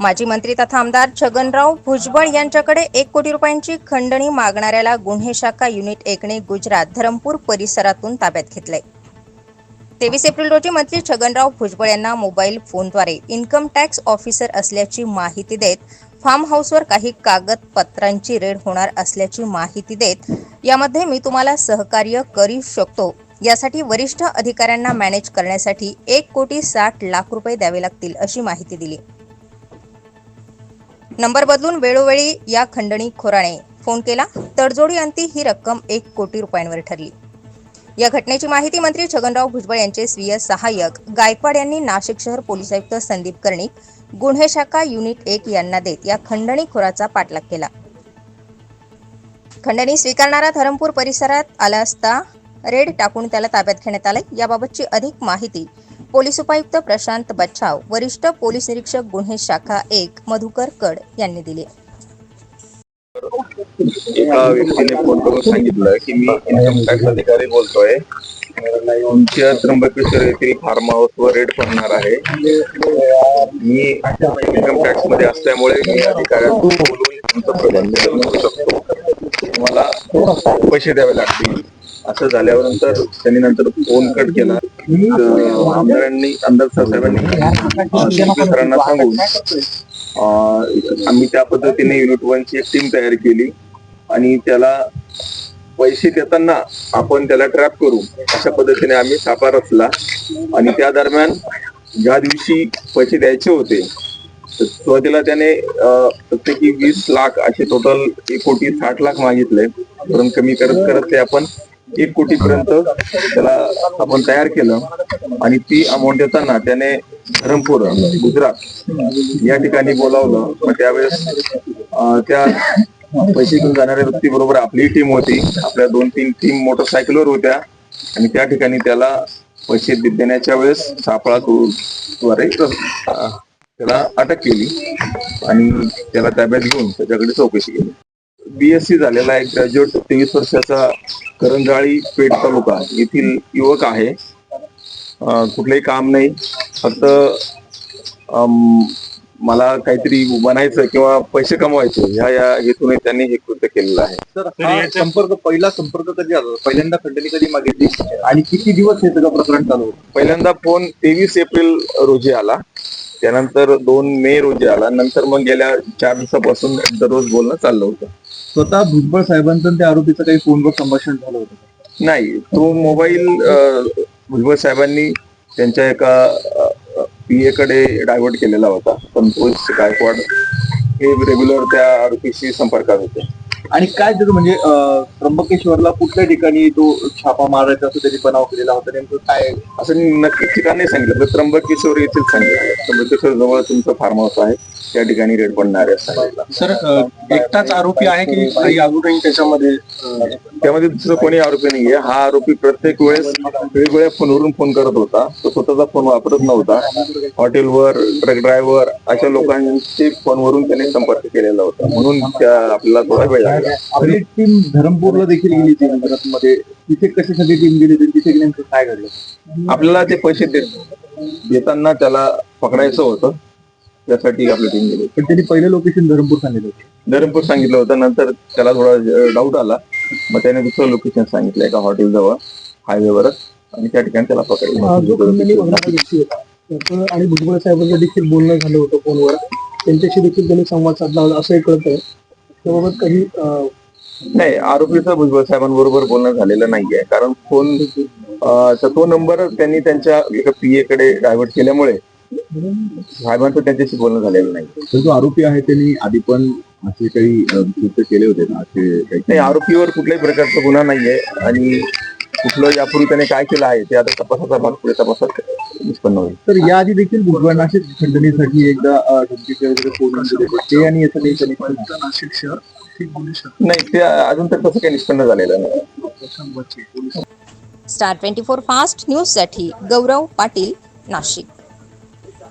माजी मंत्री तथा आमदार छगनराव भुजबळ यांच्याकडे एक कोटी रुपयांची खंडणी मागणाऱ्याला गुन्हे शाखा युनिट एकने गुजरात धरमपूर परिसरातून ताब्यात घेतले. तेवीस एप्रिल रोजी मंत्री छगनराव भुजबळ यांना मोबाईल फोनद्वारे इन्कम टॅक्स ऑफिसर असल्याची माहिती देत फार्म हाऊसवर काही कागदपत्रांची रेड होणार असल्याची माहिती देत यामध्ये मी तुम्हाला सहकार्य करू शकतो. यासाठी वरिष्ठ अधिकाऱ्यांना मॅनेज करण्यासाठी एक कोटी साठ लाख रुपये द्यावे लागतील अशी माहिती दिली. नंबर बदलून वेळोवेळी या खंडणी खोराने फोन केला तडजोडी अंती ही रक्कम एक कोटी रुपयांवर ठरली. या घटनेची माहिती मंत्री छगनराव भुजबळ यांचे स्वीय सहाय्यक गायकवाड यांनी नाशिक शहर पोलीस आयुक्त संदीप कर्णिक गुन्हे शाखा युनिट एक यांना देत या खंडणीखोराचा पाठलाग केला. खंडणी स्वीकारणारा धरमपूर परिसरात आला असता रेड टाकून त्याला ताब्यात घेण्यात आले याबाबतची अधिक माहिती पोलीस उपायुक्त प्रशांत बच्छाव वरिष्ठ पोलीस निरीक्षक गुन्हे शाखा एक मधुकर कड यांनी दिली. एका व्यक्तीने फोन करून सांगितलं की मी इन्कम टॅक्स अधिकारी बोलतोय. तुमच्या त्र्यंबकेश्वर येथील फार्म हाऊस वर रेड पडणार आहे. मी इन्कम टॅक्समध्ये असल्यामुळे मी अधिकाऱ्यांना बोलून करू शकतो. तुम्हाला पैसे द्यावे लागतील. असं झाल्यावर नंतर त्यांनी नंतर फोन कट केला. आमदारांनी आमदार साहेबांनी सरांना सांगून आम्ही त्या पद्धतीने युनिट वनची एक टीम तयार केली आणि त्याला पैसे देताना आपण त्याला ट्रॅप करू अशा पद्धतीने आम्ही सापा रचला. आणि त्या दरम्यान ज्या दिवशी पैसे द्यायचे होते सुरुवातीला त्याने प्रत्येकी वीस लाख असे टोटल एक कोटी साठ लाख मागितले. परंतु कमी करत करत ते आपण एक कोटी पर्यंत त्याला आपण तयार केलं आणि ती अमाऊंट देताना त्याने धरमपूर गुजरात या ठिकाणी बोलावलं. मग त्यावेळेस त्या पैसे घेऊन जाणाऱ्या व्यक्ती बरोबर आपली टीम होती. आपल्या दोन तीन टीम मोटरसायकलवर होत्या. आणि त्या ठिकाणी त्याला पैसे देण्याच्या वेळेस सापळा द्वारे त्याला अटक केली. आणि त्याला ताब्यात घेऊन त्याच्याकडे चौकशी केली. बीएससी झालेला एक ग्रॅज्युएट तेवीस वर्षाचा करंजाळी पेठ तालुका येथील युवक आहे. कुठलंही काम नाही. फक्त मला काहीतरी बनायचं किंवा पैसे कमवायचे ह्या या हेतूने त्यांनी हे कृत्य केलेलं आहे. हा संपर्क पहिला संपर्क कधी आला? पहिल्यांदा खंडणी कधी मागितली? आणि किती दिवस हे सगळं प्रकरण चालू पहिल्यांदा फोन तेवीस एप्रिल रोजी आला. त्यानंतर दोन मे रोजी आला. नंतर मग गेल्या चार दिवसापासून दररोज बोलणं चाललं होतं. स्वतः भुजबळ साहेबांचं आणि त्या आरोपीचं काही फोनवर संभाषण झालं होतं? नाही तो मोबाईल भुजबळ साहेबांनी त्यांच्या एका पीए कडे डायव्हर्ट केलेला होता. संतोष गायकवाड हे रेग्युलर त्या आरोपीशी संपर्कात होते. आणि काय त्याचं म्हणजे त्र्यंबकेश्वरला कुठल्या ठिकाणी तो छापा मारायचा असं त्यांनी बनाव केलेला होता नेमकं काय? असं नक्की ठिकाण नाही सांगितलं. पण त्र्यंबकेश्वर येथील सांगितलं. त्र्यंबकेश्वर जवळ तुमचं फार्म हाऊस आहे. त्या ठिकाणी रेड पडणार आहे असं सांगितलं. सर एकटाच आरोपी आहे की काही अजूनही त्याच्यामध्ये त्यामध्ये दुसरं कोणी आरोपी नाहीये. हा आरोपी प्रत्येक वेळेस वेगवेगळ्या फोनवरून फोन करत होता. तो स्वतःचा फोन वापरत नव्हता. हॉटेलवर ट्रक ड्रायव्हर अशा लोकांचे फोनवरून त्याने संपर्क केलेला होता. म्हणून त्या आपल्याला थोडा वेळ लागला. आपली टीम धरमपूरला देखील गेली होती गुजरातमध्ये. तिथे कशासाठी टीम गेली होती तिथे नेमकं काय घडलं? आपल्याला ते पैसे देत देताना त्याला पकडायचं होतं. त्यासाठी आपली टीम गेली पण त्यांनी पहिलं लोकेशन धरमपूर सांगितलं होतं. धरमपूर सांगितलं होतं. नंतर त्याला थोडा डाऊट आला. मग त्याने दुसरं लोकेशन सांगितलं एका हॉटेल जवळ हायवेवरच आणि त्या ठिकाणी त्याला पकडलं आणि भुजबळ साहेबांचं देखील बोलणं झालं होतं फोनवर त्यांच्याशी देखील त्यांनी संवाद साधला होता असंही कळतंय. त्याबाबत काही अं, नाही आरोपीचं भुजबळ साहेबांबरोबर बोलणं झालेलं नाहीये. कारण फोन अं, तो नंबर त्यांनी त्यांच्या एका पीए कडे डायव्हर्ट केल्यामुळे साहेबांचं त्यांच्याशी बोलणं झालेलं नाही. तर जो आरोपी आहे त्यांनी आधी पण असे काही अं, कृत्य केले होते ना? असे काही नाही आरोपीवर कुठल्याही प्रकारचा गुन्हा नाहीये. आणि कुठलं यापूर्वी त्याने काय केलं आहे ते आता तपासाचा भाग पुढे तपासात निष्पन्न होईल. तर याआधी देखील भुजबळांना अशीच खंडणीसाठी एकदा होते. ते आणि याचं काही कनेक्शन नाशिक शहर नाही ते अजून तर तसं काही निष्पन्न झालेलं नाही. स्टार ट्वेंटी फोर फास्ट न्यूजसाठी गौरव पाटील नाशिक.